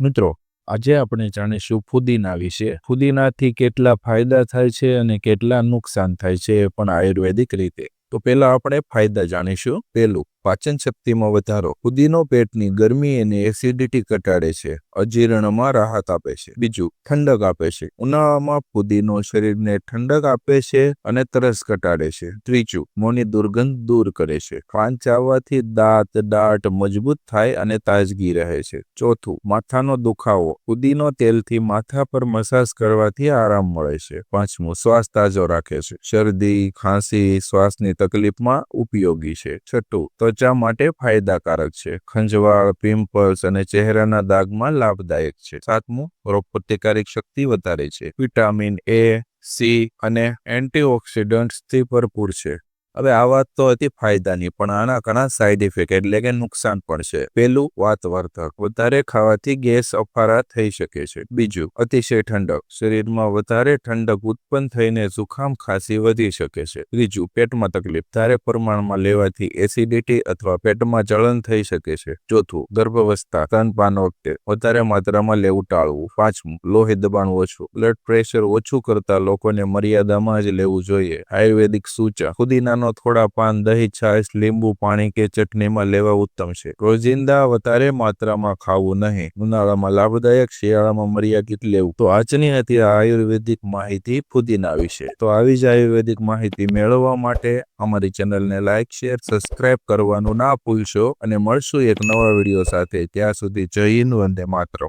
મિત્રો, આજે આપણે જાણીશું ફુદીના વિશે. ફુદીનાથી કેટલા ફાયદા થાય છે અને કેટલા નુકસાન થાય છે એ પણ આયુર્વેદિક રીતે. તો પહેલા આપણે ફાયદા જાણીશું. પહેલું પાચન શક્તિમાં વધારો. ફુદીનો પેટની ગરમી અને એસિડિટી ઘટાડે છે. અજીર્ણમાં રાહત આપે છે. બીજું, ઠંડક આપે છે. ઉનાળામાં ફુદીનો શરીરને ઠંડક આપે છે અને તરસ ઘટાડે છે. ત્રીજું, મોંની દુર્ગંધ દૂર કરે છે. પાન ચાવવાથી દાંત દાંત મજબૂત થાય અને તાજગી રહે છે. ચોથું, માથાનો દુખાવો. ફુદીનો તેલથી માથા પર મસાજ કરવાથી આરામ મળે છે. પાંચમું, શ્વાસ તાજો રાખે છે. શરદી, ખાંસી શ્વાસની તકલીફમાં ઉપયોગી છે. છઠ્ઠું ત્વચા માટે ફાયદાકારક છે. ખંજવાળ, પિમ્પલ્સ અને ચહેરાના દાગમાં લાભદાયક છે. સાતમું, રોગ પ્રતિકારક શક્તિ વધારે છે. વિટામિન એ સી અને એન્ટીઓક્સિડન્ટ્સથી ભરપૂર છે. હવે આ વાત તો હતી ફાયદાની, પણ આના ઘણા સાઈડ ઇફેક્ટ એટલે કે નુકસાન પણ છે. પહેલું વાતવર્ધક વધારે ખાવાથી ગેસ અફારા થઈ શકે છે. બીજું, અતિશય ઠંડક, શરીરમાં વધારે ઠંડક ઉત્પન્ન થઈને જુખામ ખાંસી વધી શકે છે. ત્રીજું, પેટમાં તકલીફ ભારે પ્રમાણમાં લેવાથી એસિડિટી અથવા પેટમાં જળન થઈ શકે છે. ચોથું, ગર્ભાવસ્થા સ્તનપાન વખતે વધારે માત્રામાં લેવું ટાળવું. પાંચમું, લોહી દબાણ ઓછું બ્લડ પ્રેશર ઓછું કરતા લોકોને મર્યાદામાં જ લેવું જોઈએ. આયુર્વેદિક સૂચન ફુદીનાનો થોડા પાન, દહીં, છાશ, લીંબુ, પાણી કે ચટણીમાં લેવા ઉત્તમ છે. રોજિંદા વધારે માત્રામાં ખાવું નહીં. ઉનાળામાં લાભદાયક, શિયાળામાં મર્યાદિત લેવું. તો આજની હતી આયુર્વેદિક માહિતી ફુદીના વિશે. તો આવી જ આયુર્વેદિક માહિતી મેળવવા માટે અમારી ચેનલને લાઇક, શેર, સબસ્ક્રાઇબ કરવાનું ના ભૂલશો. અને મળશું એક નવા વીડિયો સાથે. ત્યાં સુધી જય હિન્દ, વંદે માતરમ.